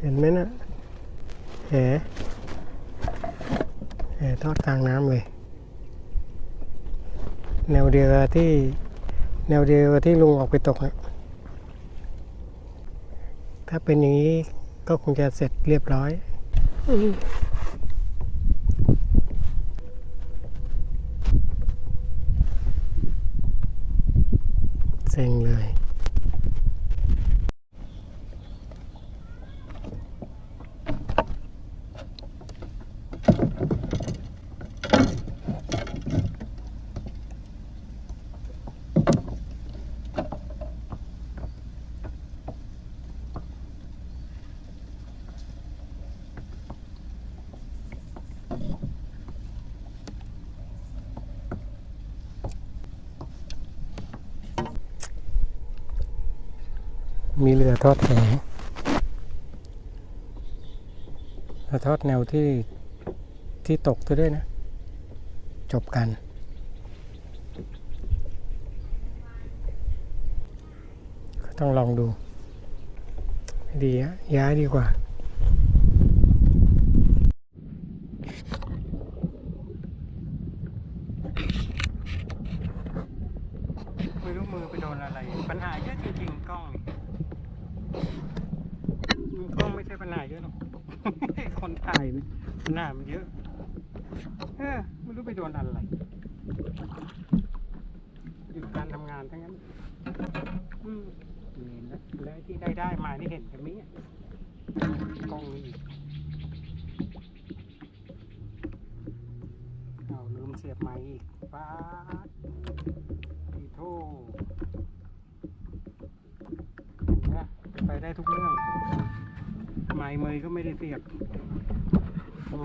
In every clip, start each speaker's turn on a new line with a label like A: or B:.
A: เห็นไหมนะแหแหทอดกลางน้ำเลย แนวเดียวที่ แนวเดียวที่ลุงออกไปตกนะถ้าเป็นอย่างนี้ก็คงจะเสร็จเรียบร้อยเซ็งเลย มีเรือทอดแหแล้วทอดแนวที่ที่ตกตัวด้วยนะ จบกัน ก็ต้องลองดูไม่ดีอะย้ายดีกว่า ไม่รู้มือไปโดนอะไร ปัญหาเยอะจริงๆกล้องนี่กล้องไม่ใช่ปัญหาเยอะหรอก คนถ่ายนี่ปัญหามันเยอะ เออไม่รู้ไปโดนอะไรหยุดการทำงานทั้งนั้น อืมนี่นะ แล้วที่ได้ได้มานี่เห็นกันไหมเนี่ยกล้องนี่เอาลืมเสียบไม้อีกป้าดีโทเห็นไหมไปได้ทุกเรื่อง ไม้เมยก็ไม่ได้เสียบโอ้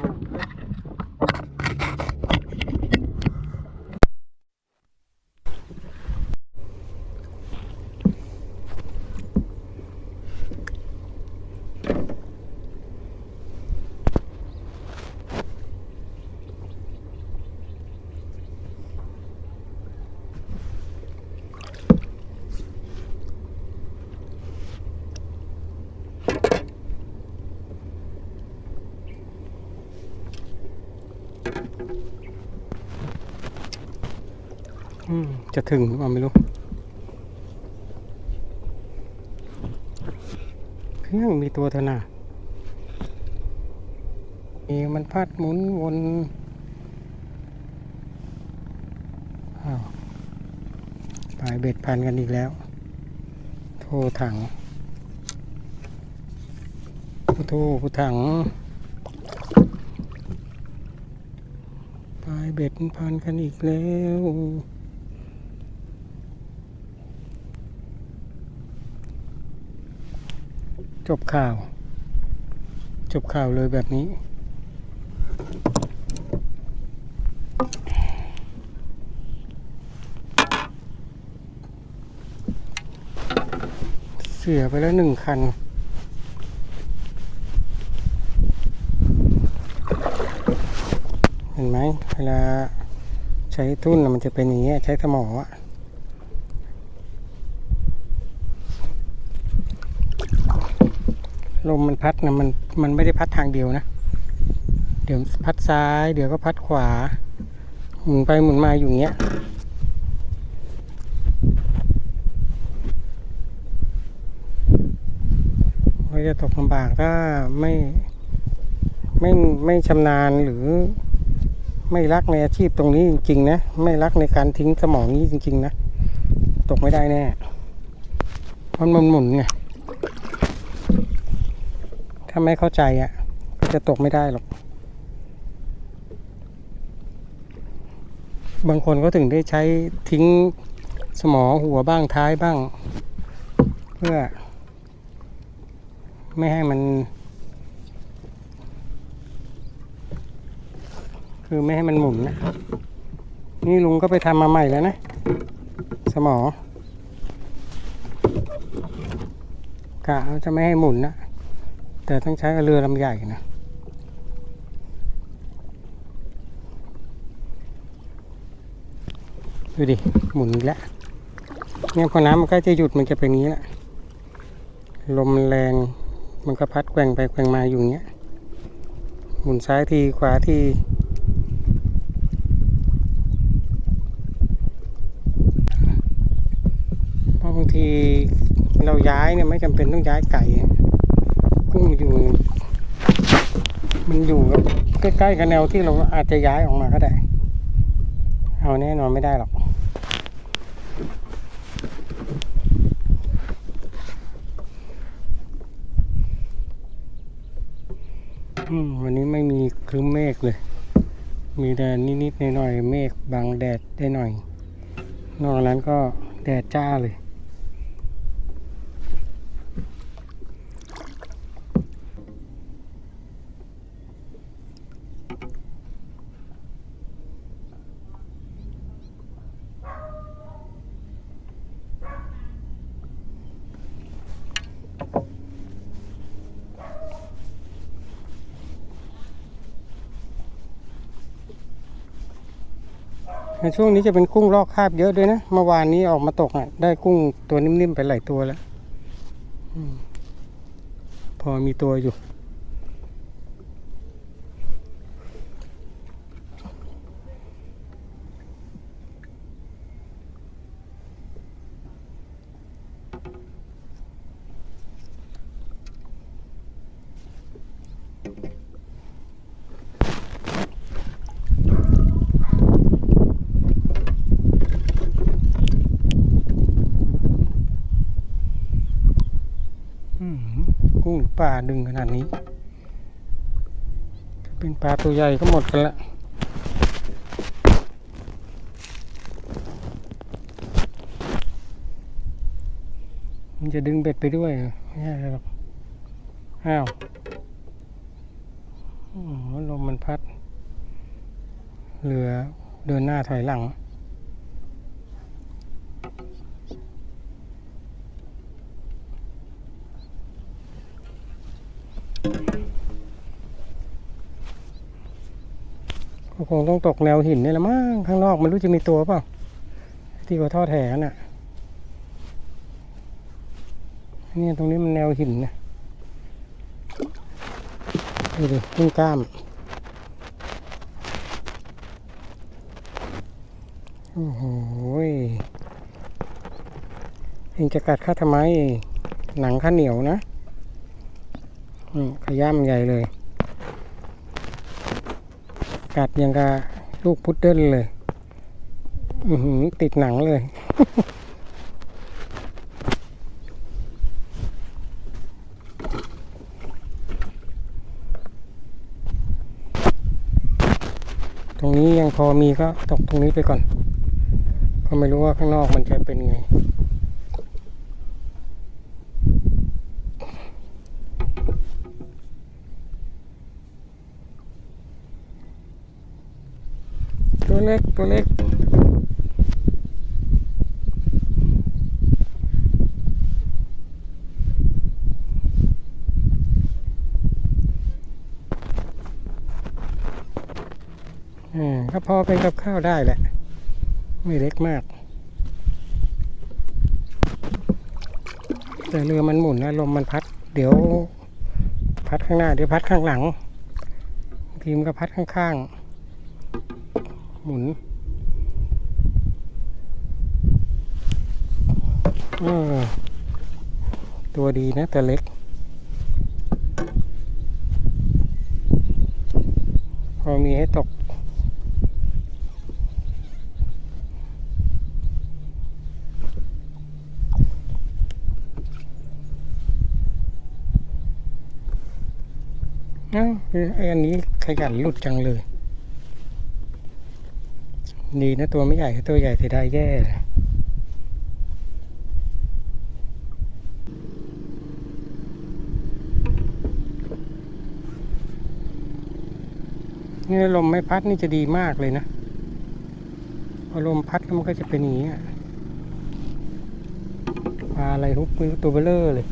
A: อืม จะถึงหรือเปล่าไม่รู้ เครื่องมีตัวเท่าน่ะมีมันพัดหมุนวนอ้าวปลายเบ็ดพันกันอีกแล้ว โทถังผู้โทผู้ถังปลายเบ็ดพันกันอีกแล้ว จบข่าว จบข่าวเลยแบบนี้ เสียไปแล้วหนึ่งคันเห็นไหมเวลาใช้ทุ่นน่ะมันจะเป็นอย่างเงี้ยใช้สมองอะ ลมมันพัดนะมันมันไม่ได้พัดทางเดียวนะ เดี๋ยวพัดซ้าย เดี๋ยวก็พัดขวา หมุนไปหมุนมาอยู่เงี้ยก็จะตกลำบากถ้าไม่ไม่ไม่ชำนาญหรือไม่รักในอาชีพตรงนี้จริงๆนะ ไม่รักในการทิ้งสมองนี้จริง ๆ นะ ตกไม่ได้แน่เพราะมันหมุนไง ถ้าไม่เข้าใจอะ ก็จะตกไม่ได้หรอก บางคนก็ถึงได้ใช้ทิ้งสมองหัวบ้างท้ายบ้าง เพื่อ ไม่ให้มัน คือไม่ให้มันหมุนนะ นี่ลุงก็ไปทำมาใหม่แล้วนะ สมอกะจะไม่ให้หมุนนะ แต่ต้องใช้เรือลำใหญ่นะดูดิ หมุนแล้วเนี่ยพอน้ำมันใกล้จะหยุดมันจะเป็นงี้แหละลมแรงมันก็พัดแกว่งไปแกว่งมาอยู่เงี้ย หมุนซ้ายทีขวาทีเพราะบางทีเราย้ายเนี่ยไม่จำเป็นต้องย้ายไก่ กุ้งอยู่ มันอยู่ใกล้ๆกับแนวที่เราอาจจะย้ายออกมาก็ได้ เอาแน่นอนไม่ได้หรอกอืมวันนี้ไม่มีครึ้มเมฆเลย มีแต่นิดๆหน่อยๆเมฆบังแดดได้หน่อย นอกนั้นก็แดดจ้าเลย ช่วงนี้จะเป็นกุ้งลอกคราบเยอะด้วยนะ เมื่อวานนี้ออกมาตกอะ ได้กุ้งตัวนิ่มๆไปหลายตัวแล้ว พอมีตัวอยู่ อืมกุ้งหรือปลา ดึงขนาดนี้เป็นปลาตัวใหญ่ก็หมดกันละมันจะดึงเบ็ดไปด้วยไม่ใช่หรอกอ้าวอ๋อลมมันพัดเรือเดินหน้าถอยหลัง คงต้องตกแนวหินนี่แหละมั้งข้างนอกมันรู้จะมีตัวเปล่าที่เขาทอดแหน่ะเนี่ยตรงนี้มันแนวหินนะดูดิกุ้งกล้ามโอ้โหยเองจะกัดข้าทำไม หนังข้าเหนียวนะอืมขย้ำใหญ่เลย กัดยังกับลูกพุดเดิ้ลเลย อือหือติดหนังเลย ตรงนี้ยังพอมีก็ตกตรงนี้ไปก่อน ก็ไม่รู้ว่าข้างนอกมันจะเป็นไง เล็กตัวเล็กอืมก็พอเป็นกับข้าวได้แหละ ไม่เล็กมาก แต่เรือมันหมุนนะลมมันพัด เดี๋ยว พัดข้างหน้า เดี๋ยวพัดข้างหลังทีมก็พัดข้างๆ หมุนตัวดีนะแต่เล็ก พอมีให้ตกเอ้าไออันนี้ขยันหลุดจังเลย ดีนะตัวไม่ใหญ่ตัวใหญ่เสียดายแย่เนี่ลมไม่พัดนี่จะดีมากเลยนะพอลมพัดมันก็จะเป็นอย่างนี้อะปลาอะไรทุกไม่รู้ตัวเบลเลอร์เลย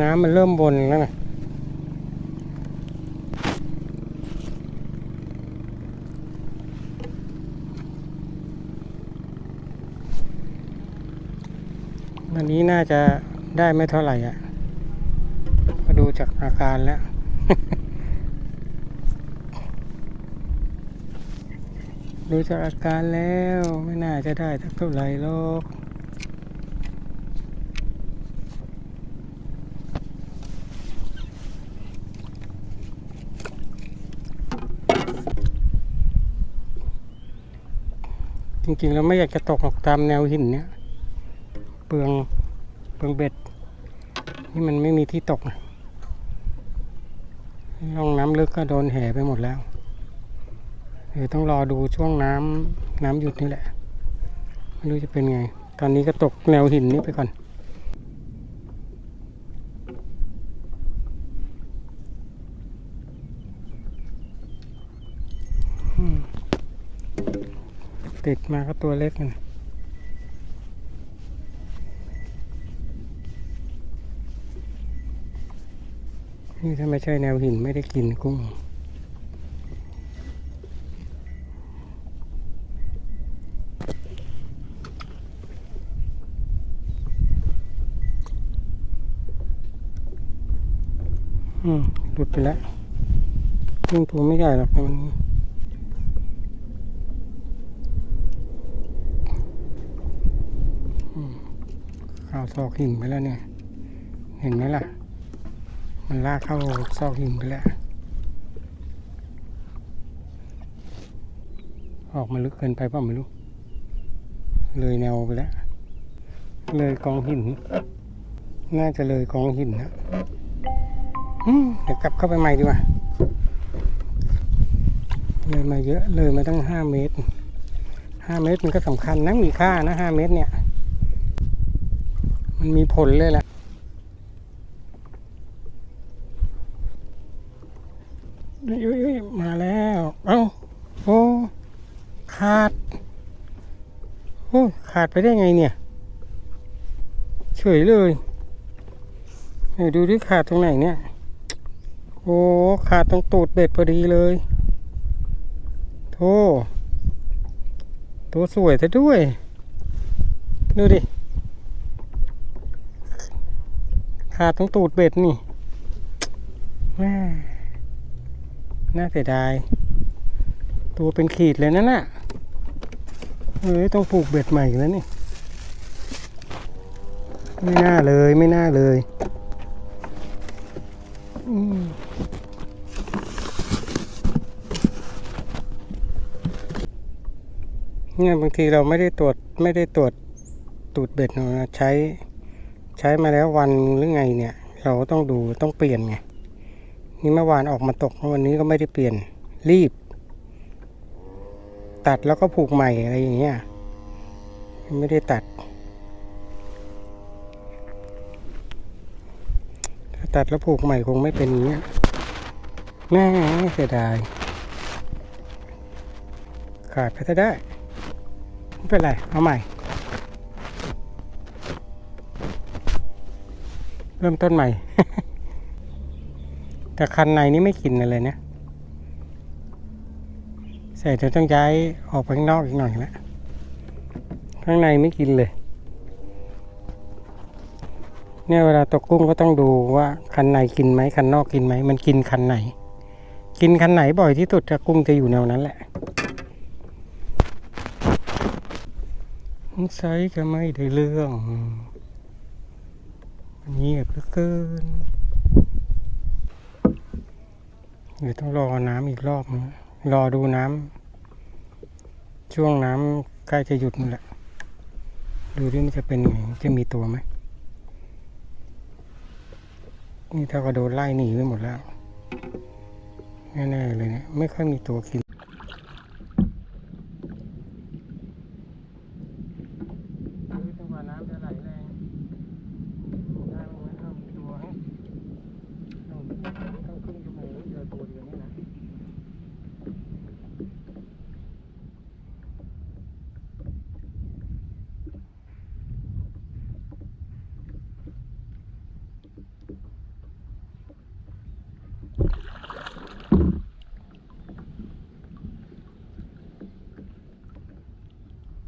A: น้ำมันเริ่มบนแล้วนะวันนี้น่าจะได้ไม่เท่าไหร่อะมาดูจากอาการแล้ว ดูจากอาการแล้วไม่น่าจะได้เท่าไหร่หรอก ริงๆเราไม่อยากจะตกหรอกตามแนวหินเนี่ยเปลืองเปลืองเบ็ดนี่มันไม่มีที่ตกร่องน้ำลึกก็โดนแห่ไปหมดแล้วเดี๋ยวต้องรอดูช่วงน้ำน้ำหยุดนี่แหละไม่รู้จะเป็นไง ตอนนี้ก็ตกแนวหินนี้ไปก่อน ติดมาก็ตัวเล็กนะนี่ถ้าไม่ใช่แนวหินไม่ได้กินกุ้งอืมหลุดไปแล้วกุ้งตัวไม่ใหญ่หรอกมัน เข้าซอกหินไปแล้วเนี่ย เห็นไหมล่ะ มันลากเข้าซอกหินไปแล้ว ออกมาลึกเกินไปเปล่าไม่รู้ เลยแนวไปแล้ว เลยกองหิน น่าจะเลยกองหินนะเดี๋ยวกลับเข้าไปใหม่ดีกว่า เลยมาเยอะ เลยมาตั้งห้าเมตรห้าเมตรมันก็สำคัญนะ มีค่านะห้าเมตรเนี่ย มันมีผลเลยแหละอุ้ยมาแล้ว เอ้า โอ้ ขาด โอ้ ขาดไปได้ไงเนี่ย เฉยเลยไหนดูที่ขาดตรงไหนเนี่ย โอ้ ขาดตรงตูดเบ็ดพอดีเลยโธ่ตัวสวยซะด้วย ดูดิ ขาดตรงตูดเบ็ดนี่แม่น่าเสียดาย ตัวเป็นขีดเลยนั่นน่ะเฮ้ยต้องผูกเบ็ดใหม่อีกแล้วนี่ ไม่น่าเลยไม่น่าเลยอืมเนี่ยบางทีเราไม่ได้ตรวจไม่ได้ตรวจตูดเบ็ดเราใช้ ใช้มาแล้ววันหรือไงเนี่ย เราก็ต้องดูต้องเปลี่ยนไงนี่เมื่อวานออกมาตกวันนี้ก็ไม่ได้เปลี่ยนรีบ ตัดแล้วก็ผูกใหม่อะไรอย่างเงี้ยไม่ได้ตัด ถ้าตัดแล้วผูกใหม่คงไม่เป็นอย่างเงี้ยแม่เสียดายขาดไปจะได้ไม่เป็นไรเอาใหม่ เริ่มต้นใหม่ แต่คันในนี่ไม่กินอะไรนะใส่เดี๋ยวต้องย้ายออกไปข้างนอกอีกหน่อยละข้างในไม่กินเลย เนี่ยเวลาตกกุ้งก็ต้องดูว่าคันในกินไหมคันนอกกินไหมมันกินคันไหน กินคันไหนบ่อยที่สุดจะกุ้งจะอยู่แนวนั้นแหละใส่ก็ไม่ได้เรื่อง เงียบเหลือเกินเดี๋ยวต้องรอน้ำอีกรอบนึงรอดูน้ำช่วงน้ำใกล้จะหยุดนี่แหละ ดูดิมันจะเป็นไงจะมีตัวไหมนี่ถ้ากระโดดไล่หนีไปหมดแล้วแน่ๆเลยเนี่ยไม่ค่อยมีตัวกิน จังหวะน้ำจะไหลแรงได้บ้างไหมเอามีตัวให้ต้องต้องครึ่งชั่วโมงเจอตัวเดียวนี่นะ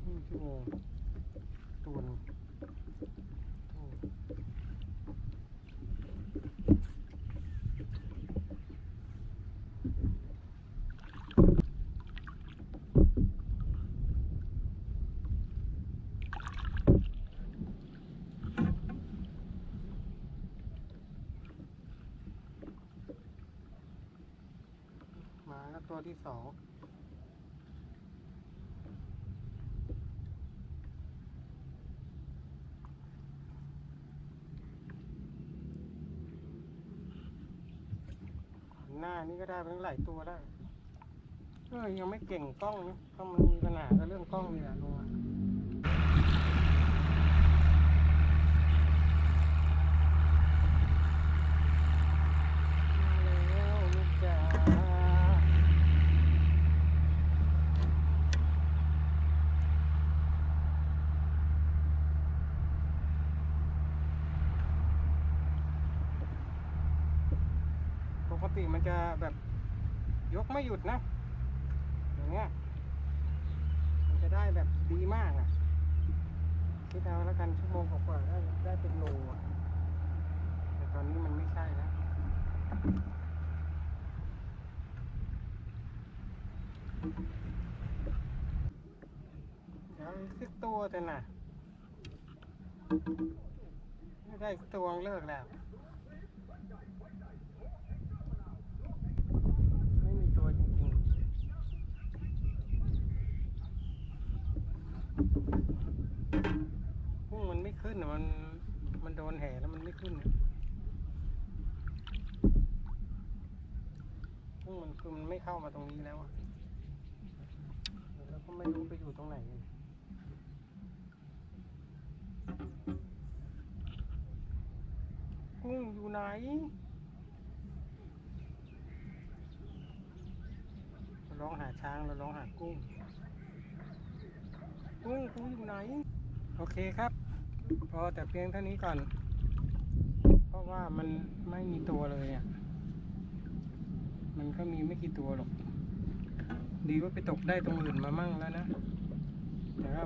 A: ครึ่งชั่วโมงตัวหนึง ตัวที่สองหน้านี่ก็ได้เป็นหลายตัวแล้วเออยังไม่เก่งกล้องนะก็มันมีปัญหากับเรื่องกล้องนี่แหละลงอะมาแล้วลูกจ๋า ปกติ มันจะแบบยกไม่หยุดนะอย่างเงี้ยมันจะได้แบบดีมากอะคิดเอาแล้วกันชั่วโมงกว่าๆได้ได้เป็นโลอะแต่ตอนนี้มันไม่ใช่แล้วเดี๋ยวอีกสักตัวเถอะนะไม่ได้สักตัวเลิกแล้ว ไม่มีตัวจริงๆ พุ่งมันไม่ขึ้นอะมันมันโดนแห่แล้วมันไม่ขึ้นพุ่งมันคือมันไม่เข้ามาตรงนี้แล้วอะแล้วก็ไม่รู้ไปอยู่ตรงไหนกันกุ้งอยู่ไหนเราร้องหาช้างเราร้องหากุ้ง กุ้งกุ้งอยู่ไหน โอเคครับ พอแต่เพียงเท่านี้ก่อน เพราะว่ามันไม่มีตัวเลยอะ มันก็มีไม่กี่ตัวหรอก ดีว่าไปตกได้ตรงอื่นมามั่งแล้วนะแต่ว่า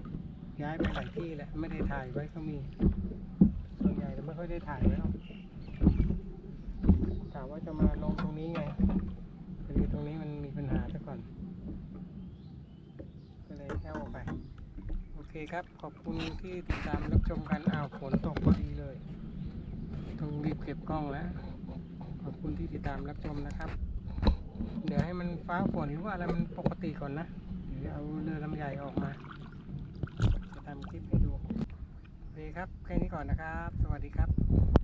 A: ย้ายไปหลายที่แหละไม่ได้ถ่ายไว้ก็มี ส่วนใหญ่จะไม่ค่อยได้ถ่ายไว้หรอกถามว่าจะมาลงตรงนี้ไงพอดีตรงนี้มันมีปัญหาซะก่อน ก็เลยแค่ออกไป เคครับ ขอบคุณที่ติดตามรับชมกันอ้าวฝนตกพอดีเลย ต้องรีบเก็บกล้องแล้ว ขอบคุณที่ติดตามรับชมนะครับ เดี๋ยวให้มันฟ้าฝนหรือว่าอะไรมันปกติก่อนนะ เดี๋ยวเอาเรือลำใหญ่ออกมา จะทำคลิปให้ดูโอเคครับ แค่นี้ก่อนนะครับ สวัสดีครับ